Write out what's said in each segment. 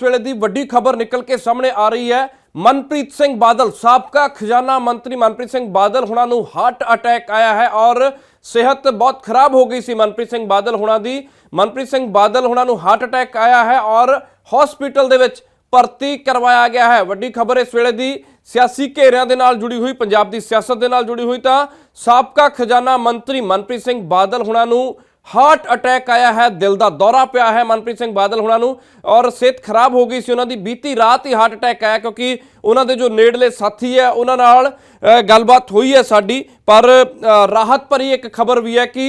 ਇਸ ਵੇਲੇ ਦੀ ਵੱਡੀ ਖਬਰ ਨਿਕਲ ਕੇ ਸਾਹਮਣੇ ਆ ਰਹੀ ਹੈ। ਮਨਪ੍ਰੀਤ ਸਿੰਘ ਬਾਦਲ, ਸਾਬਕਾ ਖਜ਼ਾਨਾ ਮੰਤਰੀ ਮਨਪ੍ਰੀਤ ਸਿੰਘ ਬਾਦਲ ਹੁਣਾਂ ਨੂੰ ਹਾਰਟ ਅਟੈਕ ਆਇਆ ਹੈ ਔਰ ਸਿਹਤ ਬਹੁਤ ਖਰਾਬ ਹੋ ਗਈ ਸੀ ਮਨਪ੍ਰੀਤ ਸਿੰਘ ਬਾਦਲ ਹੁਣਾਂ ਦੀ। ਮਨਪ੍ਰੀਤ ਸਿੰਘ ਬਾਦਲ ਹੁਣਾਂ ਨੂੰ ਹਾਰਟ ਅਟੈਕ ਆਇਆ ਹੈ ਔਰ ਹਸਪੀਟਲ ਦੇ ਵਿੱਚ ਭਰਤੀ ਕਰਵਾਇਆ ਗਿਆ ਹੈ। ਵੱਡੀ ਖਬਰ ਇਸ ਵੇਲੇ ਦੀ ਸਿਆਸੀ ਘੇਰਿਆਂ ਦੇ ਨਾਲ ਜੁੜੀ ਹੋਈ, ਪੰਜਾਬ ਦੀ ਸਿਆਸਤ ਦੇ ਨਾਲ ਜੁੜੀ ਹੋਈ ਤਾਂ ਸਾਬਕਾ ਖਜ਼ਾਨਾ ਮੰਤਰੀ ਮਨਪ੍ਰੀਤ ਸਿੰਘ ਬਾਦਲ ਹੁਣਾਂ ਨੂੰ ਹਾਰਟ ਅਟੈਕ ਆਇਆ ਹੈ, ਦਿਲ ਦਾ ਦੌਰਾ ਪਿਆ ਹੈ ਮਨਪ੍ਰੀਤ ਸਿੰਘ ਬਾਦਲ ਹੁਣਾਂ ਨੂੰ ਔਰ ਸਿਹਤ ਖਰਾਬ ਹੋ ਗਈ ਸੀ, ਉਹਨਾਂ ਦੀ ਬੀਤੀ ਰਾਤ ਹੀ ਹਾਰਟ ਅਟੈਕ ਆਇਆ ਕਿਉਂਕਿ ਉਹਨਾਂ ਦੇ ਜੋ ਨੇੜਲੇ ਸਾਥੀ ਹੈ, ਉਹਨਾਂ ਨਾਲ ਗੱਲਬਾਤ ਹੋਈ ਹੈ ਸਾਡੀ, ਪਰ ਰਾਹਤ ਭਰੀ ਇੱਕ ਖਬਰ ਵੀ ਹੈ ਕਿ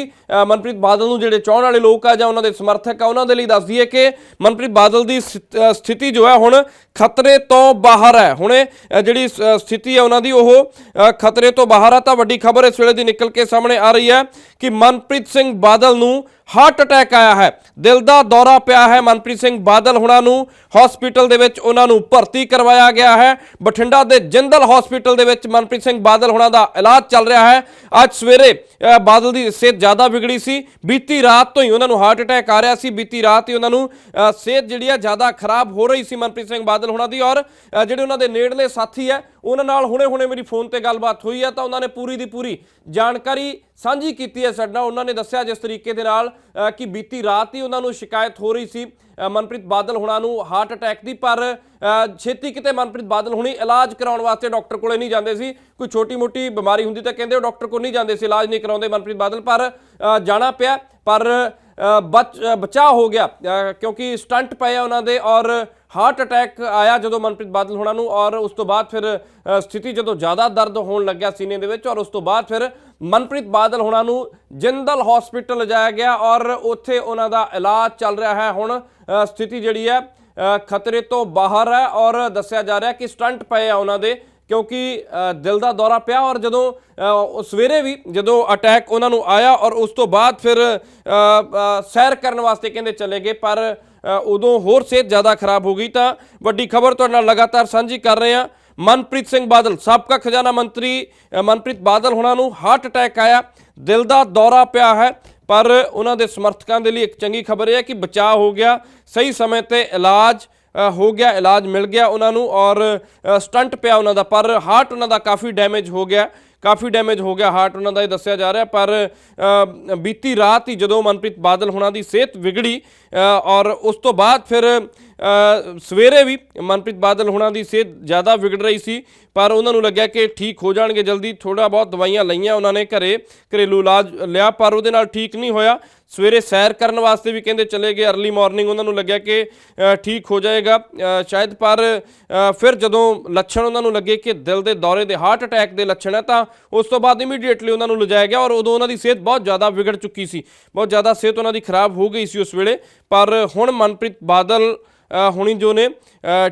ਮਨਪ੍ਰੀਤ ਬਾਦਲ ਨੂੰ ਜਿਹੜੇ ਚਾਹਣ ਵਾਲੇ ਲੋਕ ਆ ਜਾਂ ਉਹਨਾਂ ਦੇ ਸਮਰਥਕ ਆ, ਉਹਨਾਂ ਦੇ ਲਈ ਦੱਸਦੀ ਹੈ ਕਿ ਮਨਪ੍ਰੀਤ ਬਾਦਲ ਦੀ ਸਥਿ- ਸਥਿਤੀ ਜੋ ਹੈ ਹੁਣ ਖਤਰੇ ਤੋਂ ਬਾਹਰ ਹੈ। ਹੁਣੇ ਜਿਹੜੀ ਸ- ਸਥਿਤੀ ਹੈ ਉਹਨਾਂ ਦੀ ਉਹ ਖਤਰੇ ਤੋਂ ਬਾਹਰ ਆ। ਤਾਂ ਵੱਡੀ ਖਬਰ ਇਸ ਵੇਲੇ ਦੀ ਨਿਕਲ ਕੇ ਸਾਹਮਣੇ ਆ ਰਹੀ ਹੈ ਕਿ ਮਨਪ੍ਰੀਤ ਸਿੰਘ ਬਾਦਲ ਨੂੰ ਹਾਰਟ ਅਟੈਕ ਆਇਆ ਹੈ। ਦਿਲ ਦਾ ਦੌਰਾ ਪਿਆ ਹੈ। ਮਨਪ੍ਰੀਤ ਸਿੰਘ ਬਾਦਲ ਹੁਣਾਂ ਨੂੰ ਹਸਪੀਟਲ ਦੇ ਵਿੱਚ ਉਹਨਾਂ ਨੂੰ ਭਰਤੀ ਕਰਵਾਇਆ ਗਿਆ ਹੈ। ਬਠਿੰਡਾ ਦੇ ਜਿੰਦਲ ਹਸਪੀਟਲ ਦੇ ਵਿੱਚ ਮਨਪ੍ਰੀਤ ਸਿੰਘ ਬਾਦਲ ਹੁਣਾਂ ਦਾ ਇਲਾਜ ਚੱਲ ਰਿਹਾ ਹੈ। ਅੱਜ ਸਵੇਰੇ ਬਾਦਲ ਦੀ ਸਿਹਤ ਜ਼ਿਆਦਾ ਵਿਗੜੀ ਸੀ। ਬੀਤੀ ਰਾਤ ਤੋਂ ਹੀ ਉਹਨਾਂ ਨੂੰ ਹਾਰਟ ਅਟੈਕ ਆ ਰਿਹਾ ਸੀ। ਬੀਤੀ ਰਾਤ ਹੀ ਉਹਨਾਂ ਨੂੰ ਸਿਹਤ ਜਿਹੜੀ ਆ ਜ਼ਿਆਦਾ ਖਰਾਬ ਹੋ ਰਹੀ ਸੀ ਮਨਪ੍ਰੀਤ ਸਿੰਘ ਬਾਦਲ ਹੁਣਾਂ ਦੀ ਔਰ ਜਿਹੜੇ ਉਹਨਾਂ ਦੇ ਨੇੜਲੇ ਸਾਥੀ ਹੈ ਉਹਨਾਂ ਨਾਲ ਹੁਣੇ-ਹੁਣੇ ਮੇਰੀ ਫੋਨ ਤੇ ਗੱਲਬਾਤ ਹੋਈ ਹੈ ਤਾਂ ਉਹਨਾਂ ਨੇ ਪੂਰੀ ਦੀ ਪੂਰੀ ਜਾਣਕਾਰੀ ਸਾਂਝੀ ਕੀਤੀ ਹੈ ਸਾਡੇ। ਨਾਲ ਉਹਨਾਂ ਨੇ ਦੱਸਿਆ ਜਿਸ ਤਰੀਕੇ ਦੇ ਨਾਲ ਕਿ ਬੀਤੀ ਰਾਤ ਹੀ ਉਹਨਾਂ ਨੂੰ ਸ਼ਿਕਾਇਤ ਹੋ ਰਹੀ ਸੀ ਮਨਪ੍ਰੀਤ ਬਾਦਲ ਹੁਣਾਂ ਨੂੰ ਹਾਰਟ ਅਟੈਕ ਦੀ, ਪਰ ਛੇਤੀ ਕਿਤੇ ਮਨਪ੍ਰੀਤ ਬਾਦਲ ਹੁਣੀ ਇਲਾਜ ਕਰਾਉਣ ਵਾਸਤੇ ਡਾਕਟਰ ਕੋਲੇ ਨਹੀਂ ਜਾਂਦੇ ਸੀ। ਕੋਈ ਛੋਟੀ-ਮੋਟੀ ਬਿਮਾਰੀ ਹੁੰਦੀ ਤਾਂ ਕਹਿੰਦੇ ਉਹ ਡਾਕਟਰ ਕੋਲ ਨਹੀਂ ਜਾਂਦੇ ਸੀ, ਇਲਾਜ ਨਹੀਂ ਕਰਾਉਂਦੇ ਮਨਪ੍ਰੀਤ ਬਾਦਲ, ਪਰ ਜਾਣਾ ਪਿਆ। ਪਰ ਬਚ ਬਚਾਅ ਹੋ ਗਿਆ। ਕਿਉਂਕਿ ਸਟੰਟ ਪਏ ਆ ਉਹਨਾਂ ਦੇ ਔਰ ਹਾਰਟ ਅਟੈਕ ਆਇਆ ਜਦੋਂ ਮਨਪ੍ਰੀਤ ਬਾਦਲ ਹੋਣਾ ਨੂੰ ਔਰ ਉਸ ਤੋਂ ਬਾਅਦ ਫਿਰ ਸਥਿਤੀ ਜਦੋਂ ਜ਼ਿਆਦਾ ਦਰਦ ਹੋਣ ਲੱਗਿਆ ਸੀਨੇ ਦੇ ਵਿੱਚ ਔਰ ਉਸ ਤੋਂ ਬਾਅਦ ਫਿਰ ਮਨਪ੍ਰੀਤ ਬਾਦਲ ਹੋਣਾ ਨੂੰ ਜਿੰਦਲ ਹਸਪੀਟਲ ਲਿਜਾਇਆ ਗਿਆ ਔਰ ਉੱਥੇ ਉਹਨਾਂ ਦਾ ਇਲਾਜ ਚੱਲ ਰਿਹਾ ਹੈ। ਹੁਣ ਸਥਿਤੀ ਜਿਹੜੀ ਹੈ ਖਤਰੇ ਤੋਂ ਬਾਹਰ ਹੈ ਔਰ ਦੱਸਿਆ ਜਾ ਰਿਹਾ ਕਿ ਸਟੰਟ ਪਏ ਆ ਉਹਨਾਂ ਦੇ ਕਿਉਂਕਿ ਦਿਲ ਦਾ ਦੌਰਾ ਪਿਆ ਔਰ ਜਦੋਂ ਸਵੇਰੇ ਵੀ ਜਦੋਂ ਅਟੈਕ ਉਹਨਾਂ ਨੂੰ ਆਇਆ ਔਰ ਉਸ ਤੋਂ ਬਾਅਦ ਫਿਰ ਸੈਰ ਕਰਨ ਵਾਸਤੇ ਕਹਿੰਦੇ ਚਲੇ ਗਏ, ਪਰ ਉਦੋਂ ਹੋਰ ਸਿਹਤ ਜ਼ਿਆਦਾ ਖਰਾਬ ਹੋ ਗਈ ਤਾਂ ਵੱਡੀ ਖਬਰ ਤੁਹਾਡੇ ਨਾਲ ਲਗਾਤਾਰ ਸਾਂਝੀ ਕਰ ਰਹੇ ਹਾਂ। ਮਨਪ੍ਰੀਤ ਸਿੰਘ ਬਾਦਲ, ਸਾਬਕਾ ਖਜ਼ਾਨਾ ਮੰਤਰੀ ਮਨਪ੍ਰੀਤ ਬਾਦਲ ਹੁਣਾਂ ਨੂੰ ਹਾਰਟ ਅਟੈਕ ਆਇਆ। ਦਿਲ ਦਾ ਦੌਰਾ ਪਿਆ ਹੈ, ਪਰ ਉਹਨਾਂ ਦੇ ਸਮਰਥਕਾਂ ਦੇ ਲਈ ਇੱਕ ਚੰਗੀ ਖਬਰ ਇਹ ਹੈ ਕਿ ਬਚਾਅ ਹੋ ਗਿਆ। ਸਹੀ ਸਮੇਂ ਤੇ ਇਲਾਜ ਹੋ ਗਿਆ, ਇਲਾਜ ਮਿਲ ਗਿਆ ਉਹਨਾਂ ਨੂੰ ਔਰ ਸਟੰਟ ਪਿਆ ਉਹਨਾਂ ਦਾ, ਪਰ ਹਾਰਟ ਉਹਨਾਂ ਦਾ ਕਾਫੀ ਡੈਮੇਜ ਹੋ ਗਿਆ, ਕਾਫੀ ਡੈਮੇਜ ਹੋ ਗਿਆ ਹਾਰਟ ਉਹਨਾਂ ਦਾ, ਇਹ ਦੱਸਿਆ ਜਾ ਰਿਹਾ, ਪਰ ਬੀਤੀ ਰਾਤ ਹੀ ਜਦੋਂ ਮਨਪ੍ਰੀਤ ਬਾਦਲ ਹੁਣਾਂ ਦੀ ਸਿਹਤ ਵਿਗੜੀ ਔਰ ਉਸ ਤੋਂ ਬਾਅਦ ਫਿਰ ਸਵੇਰੇ ਵੀ ਮਨਪ੍ਰੀਤ ਬਾਦਲ ਹੁਣਾਂ ਦੀ ਸਿਹਤ ਜ਼ਿਆਦਾ ਵਿਗੜ ਰਹੀ ਸੀ, ਪਰ ਉਹਨਾਂ ਨੂੰ ਲੱਗਿਆ ਕਿ ਠੀਕ ਹੋ ਜਾਣਗੇ, ਜਲਦੀ ਥੋੜਾ ਬਹੁਤ ਦਵਾਈਆਂ ਲਈਆਂ ਉਹਨਾਂ ਨੇ ਘਰੇ, ਘਰੇਲੂ ਇਲਾਜ ਲਿਆ, ਪਰ ਉਹਦੇ ਨਾਲ ਠੀਕ ਨਹੀਂ ਹੋਇਆ। ਸਵੇਰੇ ਸੈਰ ਕਰਨ ਵਾਸਤੇ ਵੀ ਕਹਿੰਦੇ ਚਲੇ ਗਏ अर्ਲੀ ਮਾਰਨਿੰਗ ਉਹਨਾਂ ਨੂੰ ਲੱਗਿਆ ਕਿ ਠੀਕ ਹੋ ਜਾਏਗਾ। ਸ਼ਾਇਦ ਪਰ ਫਿਰ ਜਦੋਂ ਲੱਛਣ ਉਹਨਾਂ ਨੂੰ ਲੱਗੇ ਕਿ ਦਿਲ ਦੇ ਦੌਰੇ ਦੇ ਹਾਰਟ ਅਟੈਕ ਦੇ ਲੱਛਣ ਹੈ ਤਾਂ ਉਸ ਤੋਂ ਬਾਅਦ ਇਮੀਡੀਏਟਲੀ ਉਹਨਾਂ ਨੂੰ ਲਿਜਾਇਆ ਗਿਆ ਔਰ ਉਦੋਂ ਉਹਨਾਂ ਦੀ ਸਿਹਤ ਬਹੁਤ ਜ਼ਿਆਦਾ ਵਿਗੜ ਚੁੱਕੀ ਸੀ। ਬਹੁਤ ਜ਼ਿਆਦਾ ਸਿਹਤ ਉਹਨਾਂ ਦੀ ਖਰਾਬ ਹੋ ਗਈ ਸੀ ਉਸ ਵੇਲੇ। ਪਰ ਹੁਣ ਮਨਪ੍ਰੀਤ ਬਾਦਲ ਹੁਣੀ ਜੋ ਨੇ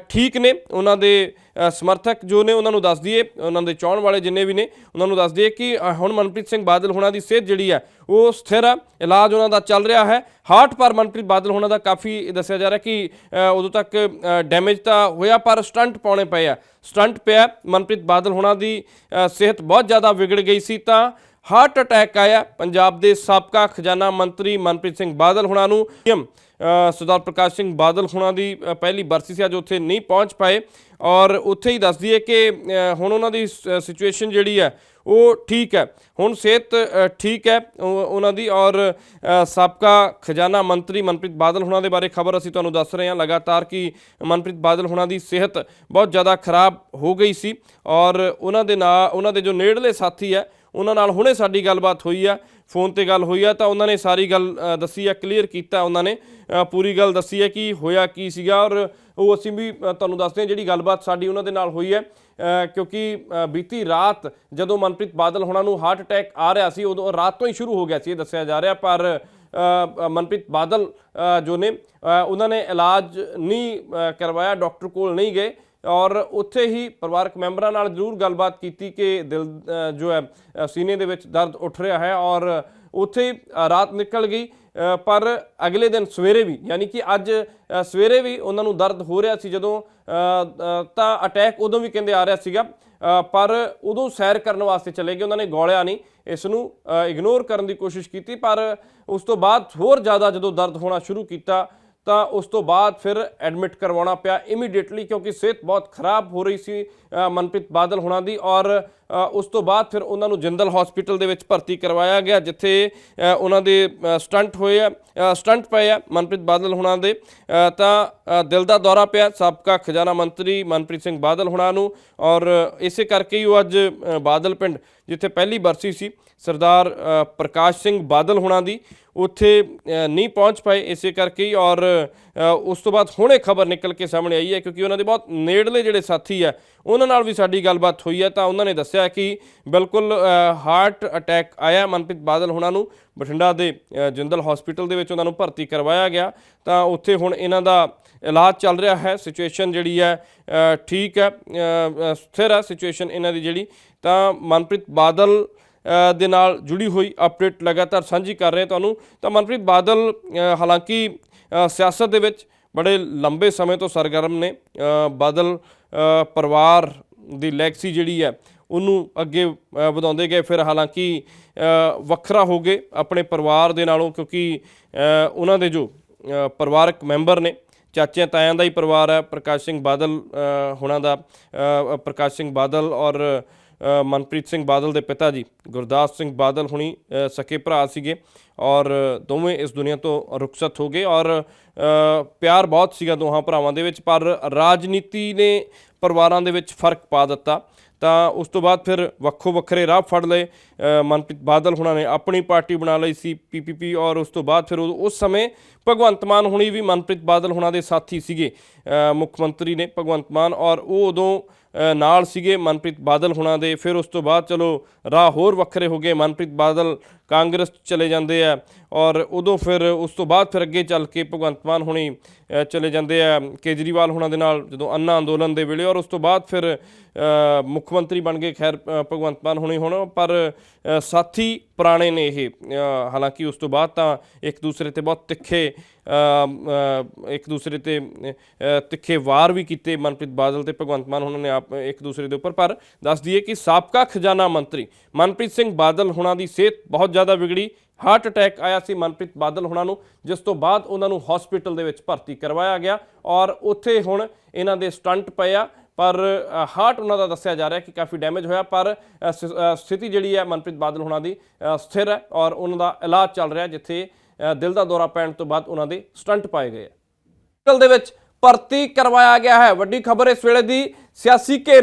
ਠੀਕ ਨੇ, ਉਹਨਾਂ ਦੇ ਸਮਰਥਕ ਜੋ ਨੇ, ਉਹਨਾਂ ਨੂੰ ਦੱਸ ਦਈਏ, ਉਹਨਾਂ ਦੇ ਚਾਹਣ ਵਾਲੇ ਜਿੰਨੇ ਵੀ ਨੇ, ਉਹਨਾਂ ਨੂੰ ਦੱਸ ਦਈਏ ਕਿ ਹੁਣ ਮਨਪ੍ਰੀਤ ਸਿੰਘ ਬਾਦਲ ਹੁਣਾਂ ਦੀ ਸਿਹਤ ਜਿਹੜੀ ਹੈ ਉਹ ਸਥਿਰ ਹੈ ਇਲਾਜ ਉਹਨਾਂ ਦਾ ਚੱਲ ਰਿਹਾ ਹੈ। ਹਾਰਟ ਪਰ ਮਨਪ੍ਰੀਤ ਬਾਦਲ ਹੋਣਾ ਦਾ ਕਾਫੀ ਦੱਸਿਆ ਜਾ ਰਿਹਾ ਕਿ ਉਦੋਂ ਤੱਕ ਡੈਮੇਜ ਤਾਂ ਹੋਇਆ, ਪਰ ਸਟੰਟ ਪਾਉਣੇ ਪਏ ਆ। ਸਟੰਟ ਪਿਆ, ਮਨਪ੍ਰੀਤ ਬਾਦਲ ਹੋਣਾ ਦੀ ਸਿਹਤ ਬਹੁਤ ਜ਼ਿਆਦਾ ਵਿਗੜ ਗਈ ਸੀ ਤਾਂ ਹਾਰਟ ਅਟੈਕ ਆਇਆ। ਪੰਜਾਬ ਦੇ ਸਾਬਕਾ ਖਜ਼ਾਨਾ ਮੰਤਰੀ ਮਨਪ੍ਰੀਤ ਸਿੰਘ ਬਾਦਲ ਹੁਣਾਂ ਨੂੰ PM, ਅ, ਸਰਦਾਰ ਪ੍ਰਕਾਸ਼ ਸਿੰਘ ਬਾਦਲ ਹੁਣਾਂ ਦੀ ਪਹਿਲੀ ਬਰਸੀ ਸੀ ਅੱਜ ਉੱਥੇ ਨਹੀਂ ਪਹੁੰਚ ਪਾਏ। ਔਰ ਉੱਥੇ ਹੀ ਦੱਸ ਦਈਏ ਕਿ ਹੁਣ ਉਹਨਾਂ ਦੀ ਸਿਚੁਏਸ਼ਨ ਜਿਹੜੀ ਹੈ ਉਹ ਠੀਕ ਹੈ। ਹੁਣ ਸਿਹਤ ਠੀਕ ਹੈ ਉਹਨਾਂ ਦੀ ਔਰ ਸਾਬਕਾ ਖਜ਼ਾਨਾ ਮੰਤਰੀ ਮਨਪ੍ਰੀਤ ਬਾਦਲ ਹੁਣਾਂ ਦੇ ਬਾਰੇ ਖਬਰ ਅਸੀਂ ਤੁਹਾਨੂੰ ਦੱਸ ਰਹੇ ਹਾਂ। ਲਗਾਤਾਰ ਕਿ ਮਨਪ੍ਰੀਤ ਬਾਦਲ ਹੁਣਾਂ ਦੀ ਸਿਹਤ ਬਹੁਤ ਜ਼ਿਆਦਾ ਖਰਾਬ ਹੋ ਗਈ ਸੀ। ਔਰ ਉਹਨਾਂ ਦੇ ਨਾਲ ਉਹਨਾਂ ਦੇ ਜੋ ਨੇੜਲੇ ਸਾਥੀ ਹੈ ਉਹਨਾਂ ਨਾਲ ਹੁਣੇ ਸਾਡੀ ਗੱਲਬਾਤ ਹੋਈ ਆ, ਫੋਨ ਤੇ ਗੱਲ ਹੋਈ ਆ, ਤਾਂ ਉਹਨਾਂ ਨੇ ਸਾਰੀ ਗੱਲ ਦੱਸੀ ਆ ਕਲੀਅਰ ਕੀਤਾ ਉਹਨਾਂ ਨੇ। ਪੂਰੀ ਗੱਲ ਦੱਸੀ ਹੈ ਕਿ ਹੋਇਆ ਕੀ ਸੀਗਾ ਔਰ ਉਹ ਅਸੀਂ ਵੀ ਤੁਹਾਨੂੰ ਦੱਸਦੇ ਹਾਂ ਜਿਹੜੀ ਗੱਲਬਾਤ ਸਾਡੀ ਉਹਨਾਂ ਦੇ ਨਾਲ ਹੋਈ ਹੈ। ਕਿਉਂਕਿ ਬੀਤੀ ਰਾਤ ਜਦੋਂ ਮਨਪ੍ਰੀਤ ਬਾਦਲ ਹੁਣਾਂ ਨੂੰ ਹਾਰਟ ਅਟੈਕ ਆ ਰਿਹਾ ਸੀ, ਉਦੋਂ ਰਾਤ ਤੋਂ ਹੀ ਸ਼ੁਰੂ ਹੋ ਗਿਆ ਸੀ ਇਹ ਦੱਸਿਆ ਜਾ ਰਿਹਾ, ਪਰ ਮਨਪ੍ਰੀਤ ਬਾਦਲ ਜੋ ਨੇ ਉਹਨਾਂ ਨੇ ਇਲਾਜ ਨਹੀਂ ਕਰਵਾਇਆ, ਡਾਕਟਰ ਕੋਲ ਨਹੀਂ ਗਏ। ਔਰ ਉੱਥੇ ਹੀ ਪਰਿਵਾਰਕ ਮੈਂਬਰਾਂ ਨਾਲ ਜ਼ਰੂਰ ਗੱਲਬਾਤ ਕੀਤੀ ਕਿ ਦਿਲ ਜੋ ਹੈ ਸੀਨੇ ਦੇ ਵਿੱਚ ਦਰਦ ਉੱਠ ਰਿਹਾ ਹੈ ਔਰ ਉੱਥੇ ਹੀ ਰਾਤ ਨਿਕਲ ਗਈ। ਪਰ ਅਗਲੇ ਦਿਨ ਸਵੇਰੇ ਵੀ, ਯਾਨੀ ਕਿ ਅੱਜ ਸਵੇਰੇ ਵੀ ਉਹਨਾਂ ਨੂੰ ਦਰਦ ਹੋ ਰਿਹਾ ਸੀ। ਜਦੋਂ ਤਾਂ ਅਟੈਕ ਉਦੋਂ ਵੀ ਕਹਿੰਦੇ ਆ ਰਿਹਾ ਸੀਗਾ। ਪਰ ਉਦੋਂ ਸੈਰ ਕਰਨ ਵਾਸਤੇ ਚਲੇ ਗਏ। ਉਹਨਾਂ ਨੇ ਗੋਲਿਆ ਨਹੀਂ। ਇਸ ਨੂੰ ਇਗਨੋਰ ਕਰਨ ਦੀ ਕੋਸ਼ਿਸ਼ ਕੀਤੀ। ਪਰ ਉਸ ਤੋਂ ਬਾਅਦ ਹੋਰ ਜ਼ਿਆਦਾ ਜਦੋਂ ਦਰਦ ਹੋਣਾ ਸ਼ੁਰੂ ਕੀਤਾ ਤਾਂ ਉਸ ਤੋਂ ਬਾਅਦ ਫਿਰ ਐਡਮਿਟ ਕਰਵਾਉਣਾ ਪਿਆ ਇਮੀਡੀਏਟਲੀ ਕਿਉਂਕਿ ਸਿਹਤ ਬਹੁਤ ਖਰਾਬ ਹੋ ਰਹੀ ਸੀ ਮਨਪ੍ਰੀਤ ਬਾਦਲ ਹੁਣਾਂ ਦੀ ਔਰ ਉਸ ਤੋਂ ਬਾਅਦ ਫਿਰ ਉਹਨਾਂ ਨੂੰ ਜਨਰਲ ਹਸਪੀਟਲ ਦੇ ਵਿੱਚ ਭਰਤੀ ਕਰਵਾਇਆ ਗਿਆ, ਜਿੱਥੇ ਉਹਨਾਂ ਦੇ ਸਟੰਟ ਹੋਏ ਆ ਸਟੰਟ ਪਏ ਆ ਮਨਪ੍ਰੀਤ ਬਾਦਲ ਹੁਣਾਂ ਦੇ। ਤਾਂ ਦਿਲ ਦਾ ਦੌਰਾ ਪਿਆ ਸਾਬਕਾ ਖਜ਼ਾਨਾ ਮੰਤਰੀ ਮਨਪ੍ਰੀਤ ਸਿੰਘ ਬਾਦਲ ਹੁਣਾਂ ਨੂੰ ਔਰ ਇਸੇ ਕਰਕੇ ਹੀ ਉਹ ਅੱਜ ਬਾਦਲ ਪਿੰਡ ਜਿੱਥੇ ਪਹਿਲੀ ਬਰਸੀ ਸੀ ਸਰਦਾਰ ਪ੍ਰਕਾਸ਼ ਸਿੰਘ ਬਾਦਲ ਹੁਣਾਂ ਦੀ ਉੱਥੇ ਨਹੀਂ ਪਹੁੰਚ ਪਾਏ ਇਸੇ ਕਰਕੇ ਹੀ ਔਰ ਉਸ ਤੋਂ ਬਾਅਦ ਹੁਣੇ ਖਬਰ ਨਿਕਲ ਕੇ ਸਾਹਮਣੇ ਆਈ ਹੈ ਕਿਉਂਕਿ ਉਹਨਾਂ ਦੇ ਬਹੁਤ ਨੇੜਲੇ ਜਿਹੜੇ ਸਾਥੀ ਆ ਉਹਨਾਂ ਨਾਲ ਵੀ ਸਾਡੀ ਗੱਲਬਾਤ ਹੋਈ ਹੈ ਤਾਂ ਉਹਨਾਂ ਨੇ ਦੱਸਿਆ ਕਿ ਬਿਲਕੁਲ ਹਾਰਟ ਅਟੈਕ ਆਇਆ ਮਨਪ੍ਰੀਤ ਬਾਦਲ ਹੁਣਾਂ ਨੂੰ ਬਠਿੰਡਾ ਦੇ ਅ, ਜਿੰਦਲ ਹਸਪੀਟਲ ਦੇ ਵਿੱਚ ਉਹਨਾਂ ਨੂੰ ਭਰਤੀ ਕਰਵਾਇਆ ਗਿਆ ਤਾਂ ਉੱਥੇ ਹੁਣ ਇਹਨਾਂ ਦਾ ਇਲਾਜ ਚੱਲ ਰਿਹਾ ਹੈ ਸਿਚੁਏਸ਼ਨ ਜਿਹੜੀ ਹੈ ਠੀਕ ਹੈ ਸਥਿਰ ਹੈ ਸਿਚੁਏਸ਼ਨ ਇਹਨਾਂ ਦੀ ਜਿਹੜੀ ਤਾਂ ਮਨਪ੍ਰੀਤ ਬਾਦਲ ਦੇ ਨਾਲ ਜੁੜੀ ਹੋਈ ਅਪਡੇਟ ਲਗਾਤਾਰ ਸਾਂਝੀ ਕਰ ਰਹੇ ਤੁਹਾਨੂੰ। ਤਾਂ ਮਨਪ੍ਰੀਤ ਬਾਦਲ ਹਾਲਾਂਕਿ ਸਿਆਸਤ ਦੇ ਵਿੱਚ ਬੜੇ ਲੰਬੇ ਸਮੇਂ ਤੋਂ ਸਰਗਰਮ ਨੇ। ਬਾਦਲ ਪਰਿਵਾਰ ਦੀ ਲੈਕਸੀ ਜਿਹੜੀ ਹੈ, ਉਹਨੂੰ ਅੱਗੇ ਵਧਾਉਂਦੇ ਗਏ। ਫਿਰ ਹਾਲਾਂਕਿ ਵੱਖਰਾ ਹੋ ਗਏ ਆਪਣੇ ਪਰਿਵਾਰ ਦੇ ਨਾਲੋਂ ਕਿਉਂਕਿ ਉਹਨਾਂ ਦੇ ਜੋ ਪਰਿਵਾਰਕ ਮੈਂਬਰ ਨੇ, ਚਾਚਿਆਂ ਤਾਇਆਂ ਦਾ ਹੀ ਪਰਿਵਾਰ ਹੈ, ਪ੍ਰਕਾਸ਼ ਸਿੰਘ ਬਾਦਲ ਹੁਣਾਂ ਦਾ ਪ੍ਰਕਾਸ਼ ਸਿੰਘ ਬਾਦਲ ਔਰ ਮਨਪ੍ਰੀਤ ਸਿੰਘ ਬਾਦਲ ਦੇ ਪਿਤਾ ਜੀ, ਗੁਰਦਾਸ ਸਿੰਘ ਬਾਦਲ ਹੁਣੀ ਸਕੇ ਭਰਾ ਸੀਗੇ ਔਰ ਦੋਵੇਂ ਇਸ ਦੁਨੀਆ ਤੋਂ ਰੁਖਸਤ ਹੋ ਗਏ ਔਰ ਪਿਆਰ ਬਹੁਤ ਸੀਗਾ ਦੋਹਾਂ ਭਰਾਵਾਂ ਦੇ ਵਿੱਚ, ਪਰ ਰਾਜਨੀਤੀ ਨੇ ਪਰਿਵਾਰਾਂ ਦੇ ਵਿੱਚ ਫ਼ਰਕ ਪਾ ਦਿੱਤਾ। ਤਾਂ ਉਸ ਤੋਂ ਬਾਅਦ ਫਿਰ ਵੱਖੋ ਵੱਖਰੇ ਰਾਹ ਫੜ ਲਏ। ਮਨਪ੍ਰੀਤ ਬਾਦਲ ਹੁਣਾਂ ਨੇ ਆਪਣੀ ਪਾਰਟੀ ਬਣਾ ਲਈ ਸੀ ਪੀਪੀਪੀ ਔਰ ਉਸ ਤੋਂ ਬਾਅਦ ਫਿਰ ਉਹ- ਉਸ ਸਮੇਂ ਭਗਵੰਤ ਮਾਨ ਹੁਣੀ ਵੀ ਮਨਪ੍ਰੀਤ ਬਾਦਲ ਹੁਣਾਂ ਦੇ ਸਾਥੀ ਸੀਗੇ। ਮੁੱਖ ਮੰਤਰੀ ਨੇ ਭਗਵੰਤ ਮਾਨ ਔਰ ਉਹ ਉਦੋਂ ਨਾਲ ਸੀਗੇ ਮਨਪ੍ਰੀਤ ਬਾਦਲ ਹੁਣਾਂ ਦੇ। ਫਿਰ ਉਸ ਤੋਂ ਬਾਅਦ ਚਲੋ ਰਾਹ ਹੋਰ ਵੱਖਰੇ ਹੋ ਗਏ। ਮਨਪ੍ਰੀਤ ਬਾਦਲ ਕਾਂਗਰਸ ਚਲੇ ਜਾਂਦੇ ਆ ਔਰ ਉਦੋਂ ਫਿਰ ਉਸ ਤੋਂ ਬਾਅਦ ਫਿਰ ਅੱਗੇ ਚੱਲ ਕੇ ਭਗਵੰਤ ਮਾਨ ਹੁਣੀ ਚਲੇ ਜਾਂਦੇ ਆ ਕੇਜਰੀਵਾਲ ਹੁਣਾਂ ਦੇ ਨਾਲ ਜਦੋਂ ਅੰਨਾ ਅੰਦੋਲਨ ਦੇ ਵੇਲੇ ਔਰ ਉਸ ਤੋਂ ਬਾਅਦ ਫਿਰ ਮੁੱਖ ਮੰਤਰੀ ਬਣ ਗਏ ਖੈਰ ਭਗਵੰਤ ਮਾਨ ਹੁਣੀ ਹੁਣ, ਪਰ ਸਾਥੀ ਪੁਰਾਣੇ ਨੇ ਇਹ ਹਾਲਾਂਕਿ ਉਸ ਤੋਂ ਬਾਅਦ ਤਾਂ ਇੱਕ ਦੂਸਰੇ ਤੇ ਬਹੁਤ ਤਿੱਖੇ ਇੱਕ ਦੂਸਰੇ ਤੇ ਤਿੱਖੇ ਵਾਰ ਵੀ ਕੀਤੇ ਮਨਪ੍ਰੀਤ ਬਾਦਲ ਤੇ ਭਗਵੰਤ ਮਾਨ ਹੁਣਾਂ ਨੇ ਆਪ ਇੱਕ ਦੂਸਰੇ ਦੇ ਉੱਪਰ, ਪਰ ਦੱਸ ਦਈਏ ਕਿ ਸਾਬਕਾ ਖਜ਼ਾਨਾ ਮੰਤਰੀ ਮਨਪ੍ਰੀਤ ਸਿੰਘ ਬਾਦਲ ਹੁਣਾਂ ਦੀ ਸਿਹਤ ਬਹੁਤ ਜ਼ਿਆਦਾ ਵਿਗੜੀ ਹਾਰਟ ਅਟੈਕ ਆਇਆ ਸੀ ਮਨਪ੍ਰੀਤ ਬਾਦਲ ਹੁਣਾਂ ਨੂੰ, ਜਿਸ ਤੋਂ ਬਾਅਦ ਉਹਨਾਂ ਨੂੰ ਹਸਪੀਟਲ ਦੇ ਵਿੱਚ ਭਰਤੀ ਕਰਵਾਇਆ ਗਿਆ ਔਰ ਉੱਥੇ ਹੁਣ ਇਹਨਾਂ ਦੇ ਸਟੰਟ ਪਏ ਆ, ਪਰ ਹਾਰਟ ਉਹਨਾਂ ਦਾ ਦੱਸਿਆ ਜਾ ਰਿਹਾ ਕਿ ਕਾਫੀ ਡੈਮੇਜ ਹੋਇਆ, ਪਰ ਸਥਿਤੀ ਜਿਹੜੀ ਹੈ ਮਨਪ੍ਰੀਤ ਬਾਦਲ ਹੁਣਾਂ ਦੀ ਸਥਿਰ ਹੈ ਔਰ ਉਹਨਾਂ ਦਾ ਇਲਾਜ ਚੱਲ ਰਿਹਾ ਜਿੱਥੇ ਦਿਲ ਦਾ ਦੌਰਾ ਪੈਣ ਤੋਂ ਬਾਅਦ ਉਹਨਾਂ ਦੇ ਸਟੰਟ ਪਾਏ ਗਏ ਆ। ਦੇ ਵਿੱਚ ਭਰਤੀ ਕਰਵਾਇਆ ਗਿਆ ਹੈ। ਵੱਡੀ ਖਬਰ ਇਸ ਵੇਲੇ ਦੀ ਸਿਆਸੀ ਘੇਰੇ